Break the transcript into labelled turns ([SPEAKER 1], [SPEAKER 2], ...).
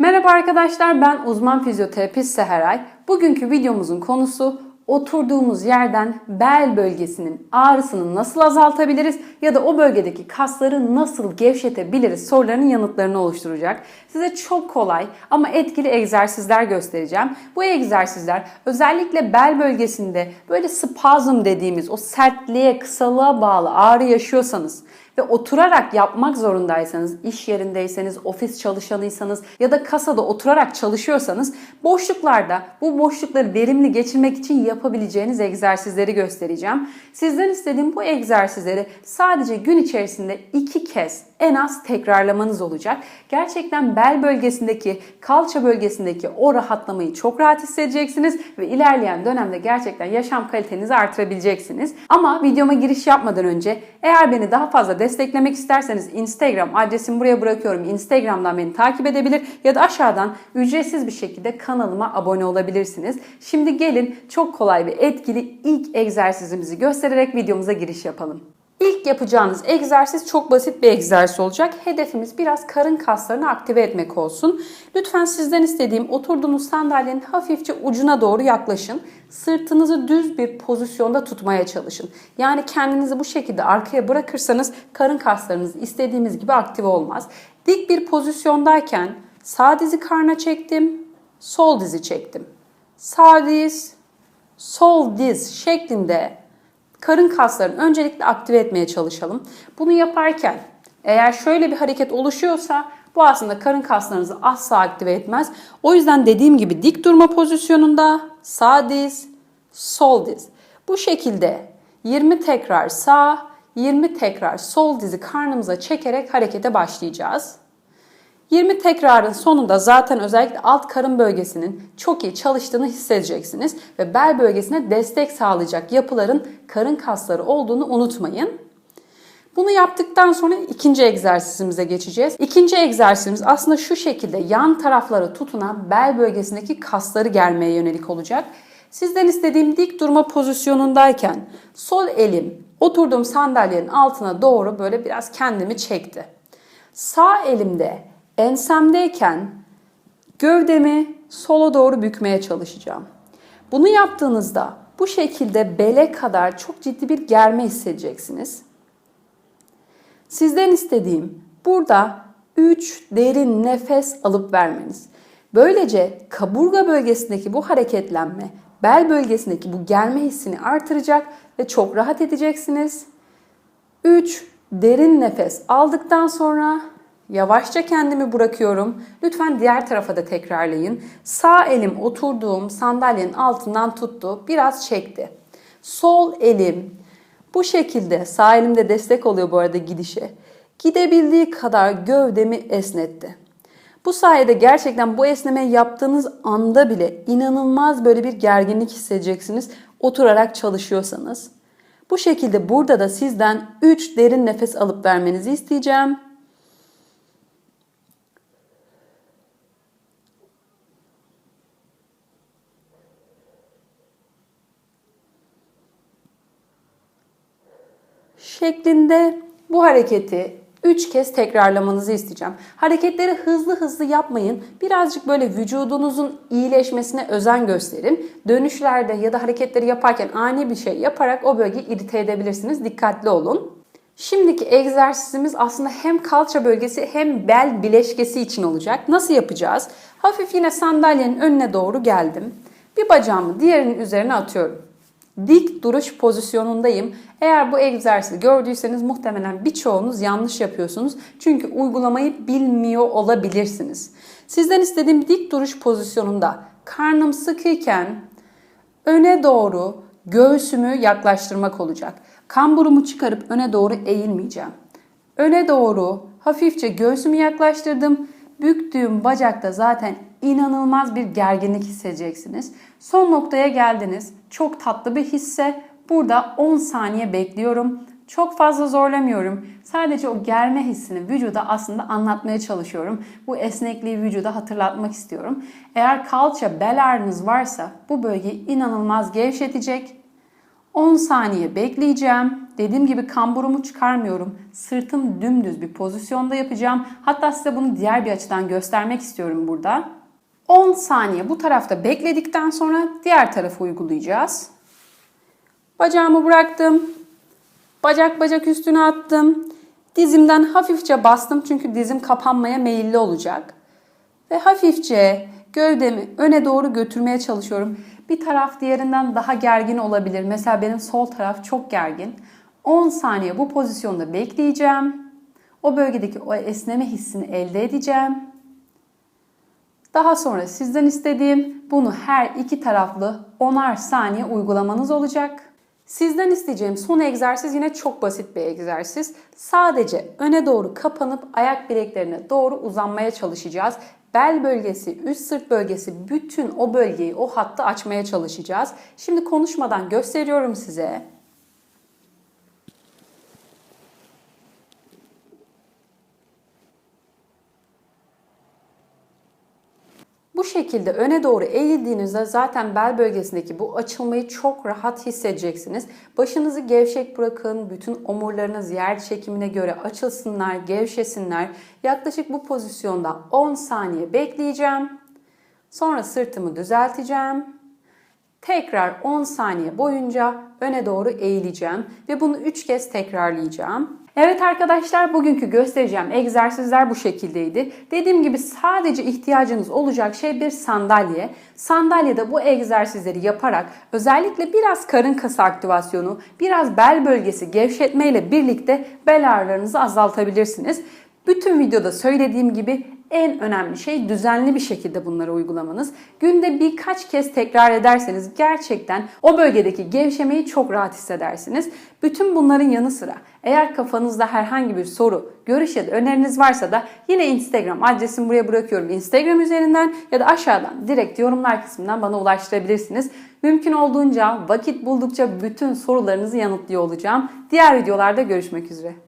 [SPEAKER 1] Merhaba arkadaşlar ben uzman fizyoterapist Seheray. Bugünkü videomuzun konusu oturduğumuz yerden bel bölgesinin ağrısını nasıl azaltabiliriz ya da o bölgedeki kasları nasıl gevşetebiliriz sorularının yanıtlarını oluşturacak. Size çok kolay ama etkili egzersizler göstereceğim. Bu egzersizler özellikle bel bölgesinde böyle spazm dediğimiz o sertliğe, kısalığa bağlı ağrı yaşıyorsanız ve oturarak yapmak zorundaysanız, iş yerindeyseniz, ofis çalışanıysanız ya da kasada oturarak çalışıyorsanız boşluklarda bu boşlukları verimli geçirmek için yapabileceğiniz egzersizleri göstereceğim. Sizden istediğim bu egzersizleri sadece gün içerisinde iki kez en az tekrarlamanız olacak. Gerçekten bel bölgesindeki, kalça bölgesindeki o rahatlamayı çok rahat hissedeceksiniz ve ilerleyen dönemde gerçekten yaşam kalitenizi artırabileceksiniz. Ama videoma giriş yapmadan önce eğer beni daha fazla desteklemek isterseniz Instagram adresimi buraya bırakıyorum. Instagram'dan beni takip edebilir ya da aşağıdan ücretsiz bir şekilde kanalıma abone olabilirsiniz. Şimdi gelin çok kolay ve etkili ilk egzersizimizi göstererek videomuza giriş yapalım. İlk yapacağınız egzersiz çok basit bir egzersiz olacak. Hedefimiz biraz karın kaslarını aktive etmek olsun. Lütfen sizden istediğim oturduğunuz sandalyenin hafifçe ucuna doğru yaklaşın. Sırtınızı düz bir pozisyonda tutmaya çalışın. Yani kendinizi bu şekilde arkaya bırakırsanız karın kaslarınız istediğimiz gibi aktive olmaz. Dik bir pozisyondayken sağ dizi karna çektim, sol dizi çektim. Sağ diz, sol diz şeklinde karın kaslarını öncelikle aktive etmeye çalışalım. Bunu yaparken eğer şöyle bir hareket oluşuyorsa bu aslında karın kaslarınızı asla aktive etmez. O yüzden dediğim gibi dik durma pozisyonunda sağ diz, sol diz. Bu şekilde 20 tekrar sağ, 20 tekrar sol dizi karnımıza çekerek harekete başlayacağız. 20 tekrarın sonunda zaten özellikle alt karın bölgesinin çok iyi çalıştığını hissedeceksiniz ve bel bölgesine destek sağlayacak yapıların karın kasları olduğunu unutmayın. Bunu yaptıktan sonra ikinci egzersizimize geçeceğiz. İkinci egzersizimiz aslında şu şekilde yan taraflara tutunan bel bölgesindeki kasları germeye yönelik olacak. Sizden istediğim dik durma pozisyonundayken sol elim oturduğum sandalyenin altına doğru böyle biraz kendimi çekti. Sağ elimde ensemdeyken gövdemi sola doğru bükmeye çalışacağım. Bunu yaptığınızda bu şekilde bele kadar çok ciddi bir germe hissedeceksiniz. Sizden istediğim burada 3 derin nefes alıp vermeniz. Böylece kaburga bölgesindeki bu hareketlenme bel bölgesindeki bu germe hissini artıracak ve çok rahat edeceksiniz. 3 derin nefes aldıktan sonra Yavaşça kendimi bırakıyorum. Lütfen diğer tarafa da tekrarlayın. Sağ elim oturduğum sandalyenin altından tuttu. Biraz çekti. Sol elim bu şekilde sağ elimde destek oluyor bu arada gidişe. Gidebildiği kadar gövdemi esnetti. Bu sayede gerçekten bu esnemeyi yaptığınız anda bile inanılmaz böyle bir gerginlik hissedeceksiniz oturarak çalışıyorsanız. Bu şekilde burada da sizden 3 derin nefes alıp vermenizi isteyeceğim. Şeklinde bu hareketi 3 kez tekrarlamanızı isteyeceğim. Hareketleri hızlı hızlı yapmayın. Birazcık böyle vücudunuzun iyileşmesine özen gösterin. Dönüşlerde ya da hareketleri yaparken ani bir şey yaparak o bölgeyi irite edebilirsiniz. Dikkatli olun. Şimdiki egzersizimiz aslında hem kalça bölgesi hem bel bileşkesi için olacak. Nasıl yapacağız? Hafif yine sandalyenin önüne doğru geldim. Bir bacağımı diğerinin üzerine atıyorum dik duruş pozisyonundayım. Eğer bu egzersizi gördüyseniz muhtemelen birçoğunuz yanlış yapıyorsunuz. Çünkü uygulamayı bilmiyor olabilirsiniz. Sizden istediğim dik duruş pozisyonunda karnım sıkıyken öne doğru göğsümü yaklaştırmak olacak. Kamburumu çıkarıp öne doğru eğilmeyeceğim. Öne doğru hafifçe göğsümü yaklaştırdım. Büktüğüm bacakta zaten inanılmaz bir gerginlik hissedeceksiniz. Son noktaya geldiniz. Çok tatlı bir hisse. Burada 10 saniye bekliyorum. Çok fazla zorlamıyorum. Sadece o germe hissini vücuda aslında anlatmaya çalışıyorum. Bu esnekliği vücuda hatırlatmak istiyorum. Eğer kalça bel ağrınız varsa bu bölgeyi inanılmaz gevşetecek. 10 saniye bekleyeceğim. Dediğim gibi kamburumu çıkarmıyorum. Sırtım dümdüz bir pozisyonda yapacağım. Hatta size bunu diğer bir açıdan göstermek istiyorum burada. 10 saniye bu tarafta bekledikten sonra diğer tarafı uygulayacağız. Bacağımı bıraktım. Bacak bacak üstüne attım. Dizimden hafifçe bastım çünkü dizim kapanmaya meyilli olacak. Ve hafifçe gövdemi öne doğru götürmeye çalışıyorum. Bir taraf diğerinden daha gergin olabilir. Mesela benim sol taraf çok gergin. 10 saniye bu pozisyonda bekleyeceğim. O bölgedeki o esneme hissini elde edeceğim. Daha sonra sizden istediğim bunu her iki taraflı 10'ar saniye uygulamanız olacak. Sizden isteyeceğim son egzersiz yine çok basit bir egzersiz. Sadece öne doğru kapanıp ayak bileklerine doğru uzanmaya çalışacağız. Bel bölgesi, üst sırt bölgesi bütün o bölgeyi, o hattı açmaya çalışacağız. Şimdi konuşmadan gösteriyorum size. Bu şekilde öne doğru eğildiğinizde zaten bel bölgesindeki bu açılmayı çok rahat hissedeceksiniz. Başınızı gevşek bırakın. Bütün omurlarınız yer çekimine göre açılsınlar, gevşesinler. Yaklaşık bu pozisyonda 10 saniye bekleyeceğim. Sonra sırtımı düzelteceğim. Tekrar 10 saniye boyunca öne doğru eğileceğim ve bunu 3 kez tekrarlayacağım. Evet arkadaşlar bugünkü göstereceğim egzersizler bu şekildeydi. Dediğim gibi sadece ihtiyacınız olacak şey bir sandalye. Sandalyede bu egzersizleri yaparak özellikle biraz karın kası aktivasyonu, biraz bel bölgesi gevşetme ile birlikte bel ağrılarınızı azaltabilirsiniz. Bütün videoda söylediğim gibi en önemli şey düzenli bir şekilde bunları uygulamanız. Günde birkaç kez tekrar ederseniz gerçekten o bölgedeki gevşemeyi çok rahat hissedersiniz. Bütün bunların yanı sıra eğer kafanızda herhangi bir soru, görüş ya da öneriniz varsa da yine Instagram adresimi buraya bırakıyorum. Instagram üzerinden ya da aşağıdan direkt yorumlar kısmından bana ulaştırabilirsiniz. Mümkün olduğunca vakit buldukça bütün sorularınızı yanıtlıyor olacağım. Diğer videolarda görüşmek üzere.